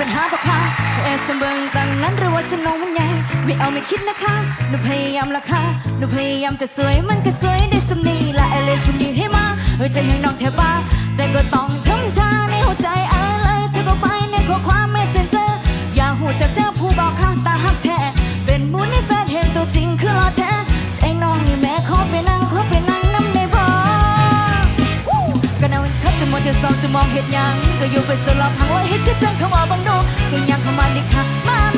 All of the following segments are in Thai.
ปัญหาปะคะเอสเบิงตั้งนั้นหรือว่าสนองมันแน่ไม่เอาไม่คิดนะคะหนูพยายามละค่ะหนูพยายามจะสวยมันก็สวยได้สำนีละเอเลสมีให้มาเออใจให้น้องแทบบ้าแต่ก็ต้องทำ มองเห็ดยังก็อยู่ไปสลอบทางไว้เห็ดก็จังเขามาบังดูก็ยังเข้ามาดิค่ะมา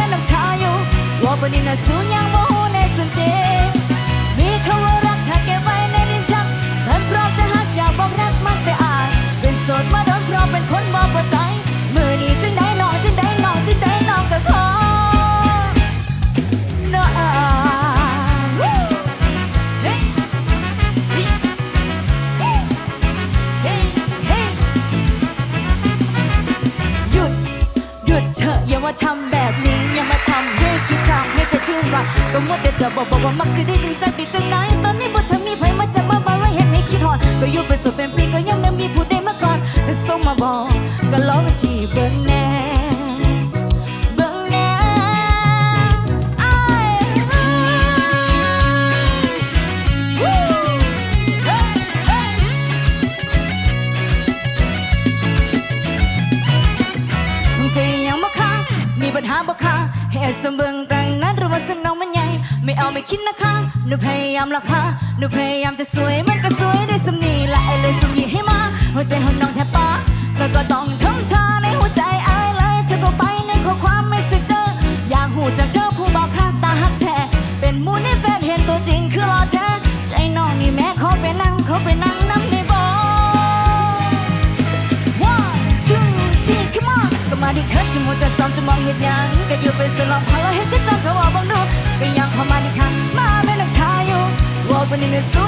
อย่ามาทำแบบนี้อย่ามาทำให้คิดทำให้จะชื่นว่าก็มัวแต่จะบอกบอกว่ามักสิได้ดึงใจดีจังไหนตอนนี้บ่เธอมีไผมาจะมาบอกว่าเห็นให้คิดหอนก็อยู่เป็นสุดเป็นปี บ่ค้างให้สมเบิงแต่งนั้นหรือว่าสนองมันใหญ่ ไม่เอาไม่คิดนะคะ หนูพยายามละค่ะ หนูพยายามจะสวยมันก็สวยได้สำนีละไอเลยสำนีให้มา หัวใจของน้องแทบปาแล้วก็ต้องทำท่าในหัวใจไอเลยเธอก็ไปในข้อความไม่สิเจอ อยากหูจากเจ้าผู้บอกข้าตาหักแท้เป็นมูลในแฟนเห็นตัวจริงคือรอแท้ใจน้องนี่แม่เขาไปนั่งเขาไปนั่งน้ำ มาดิคัดชิมดแต่ซ้อมจะมองเห็นยังก็อยู่เป็นสลอมพาแล้วเห็นก็จังเขาว่าบังดูก็ยังเข้ามาดิคันมาไม่นังชาอยู่ว่าเป็นในสูงยังโ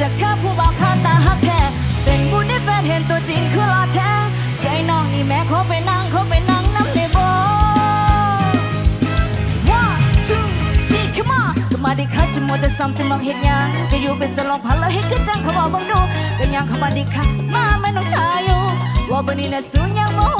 จากเธอผู้บอกข้าตาหักแท้เป็นบุญได้แฟนเห็นตัวจริงคือรอแท้ใจน้องนี่แม่เขอไปนั่งเขอไปนั่งน้ำในบ่อ One two three come on ก็มาดิค่ะจะมัวแต่ซ้ำจะมองเห็นยังจะอยู่เป็นสลองพันแล้วเห็นคือจังเขาบอกบังดูก็ยังเขามาดิค่ะมาไม่ต้องชาอยู่ว่าบันนี้น่ะสูงยังโมโหในสุดเด